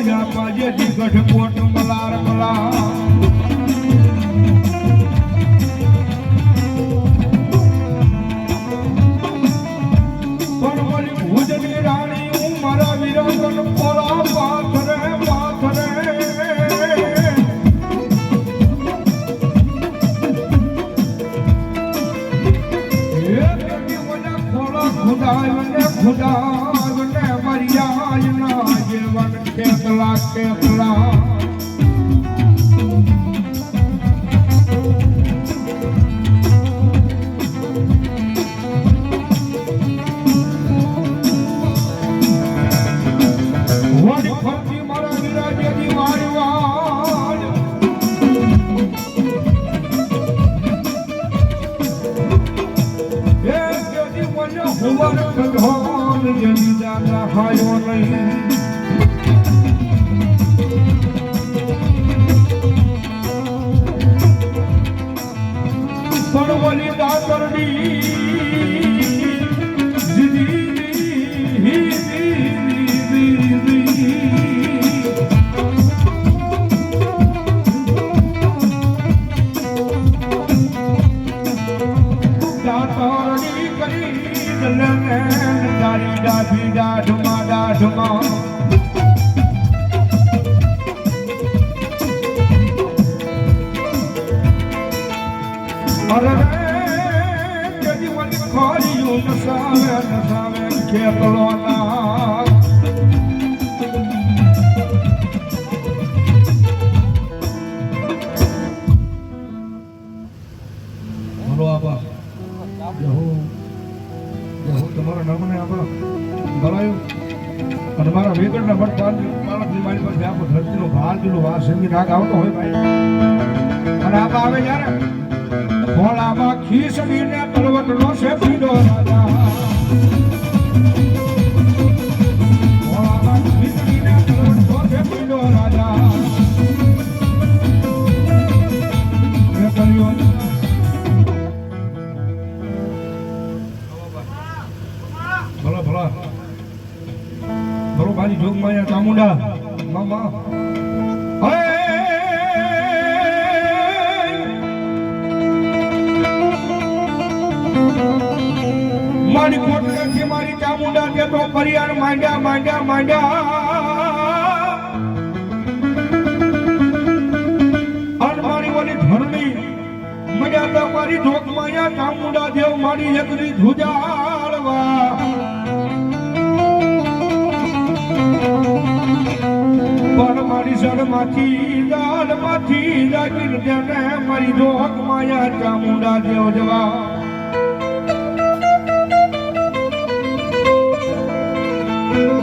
યા પાજે દીગઠ કોટ Malhar Malhar. lost after all. વળી દાતરડી કરી દલને તારી નસાવે નસાવે ખેતલો ના બોલો આબા જય હો જય હો તમારા નામને આબા ભલાયું. અને મારા વેગડના મઠ પાલ પાલકની મારી પાસે ધરતીનો ભાર વાર સંગી નાગ આવતો હોય ભાઈ. અને આબા આવે ભોળામાં ખીસડીને તલવટનો છે પીડો રાજા. ભોળામાં ખીસડીને તલવટનો છે પીડો રાજા. ભલા ભલા. ભલો મારી જોગમાયા ચામુંડા. મામા. મારી મારી ચામુંડા કે તો પરિયાર માંડ્યા માંડ્યા માંડ્યા. અને મારી ઓલી ધરણી મારી જોગમાયા ચામુંડા દેવ મારી એકલી ધુજાળવા પણ મારી સડમાંથી દાડમાંથી લાગી દેને મારી ઢોક માયા, ચામુંડા દેવ જવા.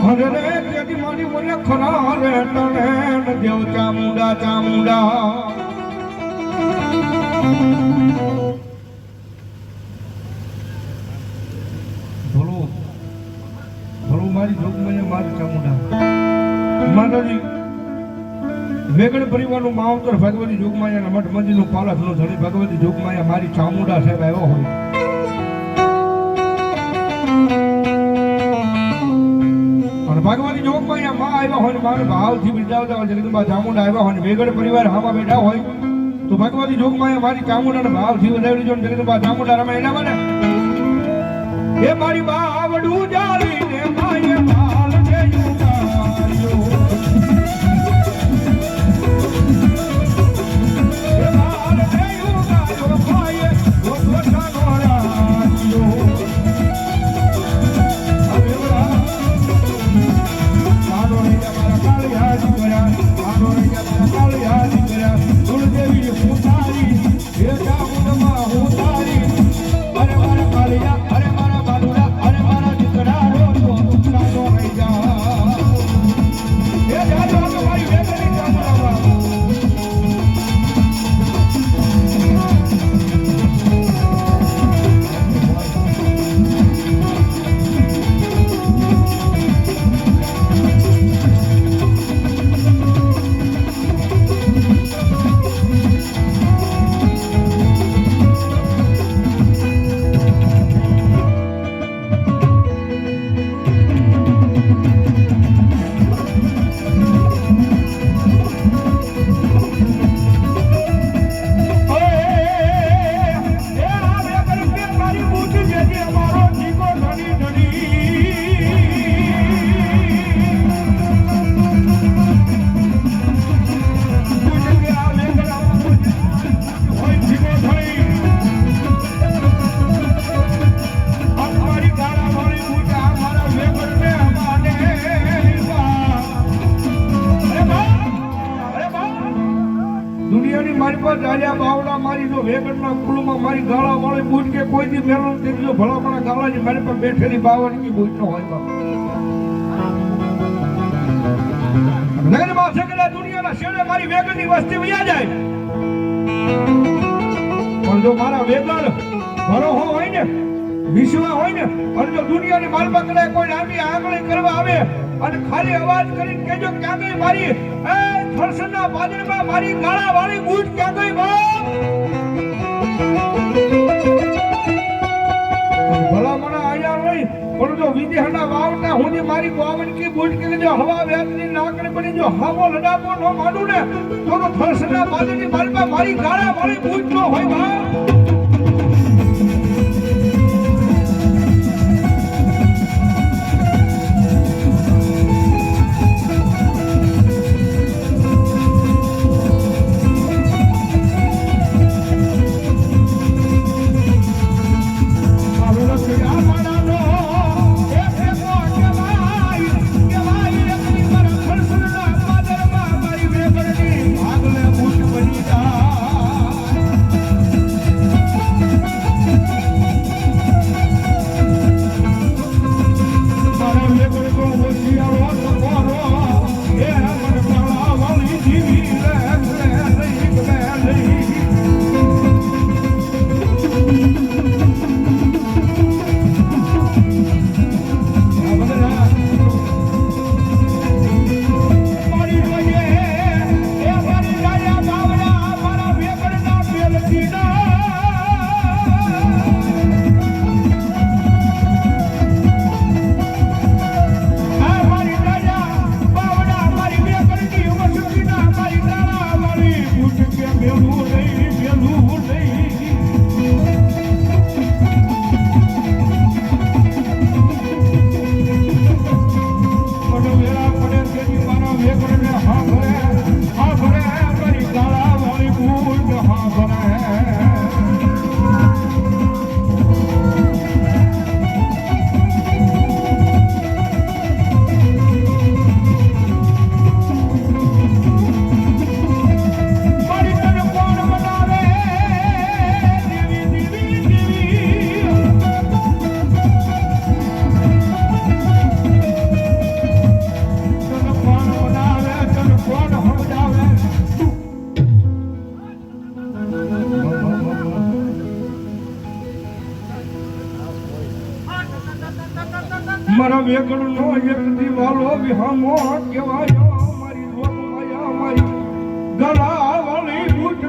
હરે રે તેથી મારી મને ખરા રે તને દેવ ચામુંડા ચામુંડા. ભલો મારી જોગ માયા મારી ચામુંડા. વેગડ પરિવારનું માવતર ભગવતી જોગમાયા મઠ મંદિરનું પાલકનું ધણી ભગવતી જોગમાયા મારી ચામુંડા સાહેબ આવ્યો હોય. અને ભગવતી જોગમાયા માં આવ્યા હોય ને ભાવ ભાવથી બિરદાવતા હોય જગદંબા ચામુંડા આવ્યા હોય ને વેગડ પરિવાર હામાં બેઠા હોય, તો ભગવતી જોગમાયા મારી ચામુંડાને ભાવથી વધાવી જો જગદંબા ચામુંડા રમે એના મને એ મારી બાવડું જાળીને પર જાજા બાવડા મારી જો વેગનના કુલમાં મારી ગાળા વાળી બૂટ કે કોઈ દી મેળો જો ભલામણા ગાળાજી મારી પર બેઠેલી બાવળની બૂટ નો હોય બાપ નગરમાં છે કે દુનિયાના શેડે મારી વેગડની વસ્તી વ્યા જાય. પણ જો મારા વેગડ ભરો હોય ને, વિશ્વા હોય ને, અને જો દુનિયાની માલમાં કદાચ કોઈ આવી આંગળી કરવા આવે અને ખાલી અવાજ કરીને કેજો કે આંગળી મારી. એ થરસના પાદરમાં મારી કાળા વાળી બૂટ ક્યાં ગઈ બાપ? મને આયા નહીં જો વિદેહના વાવટા હું મારી બાવનકી બૂટ કે જો હવા વ્યાજની નાકડી પડી જો હાવો લડાપો ન માંડું ને, તો થરસના બાદની માલમાં મારી ગાળા વાળી બૂટ ન હોય બાપ. મારા વેગળ નો એક દિવાલો વિહામો કેવાયો મારી રોગ માયા મારી ગળા વાળી બૂટ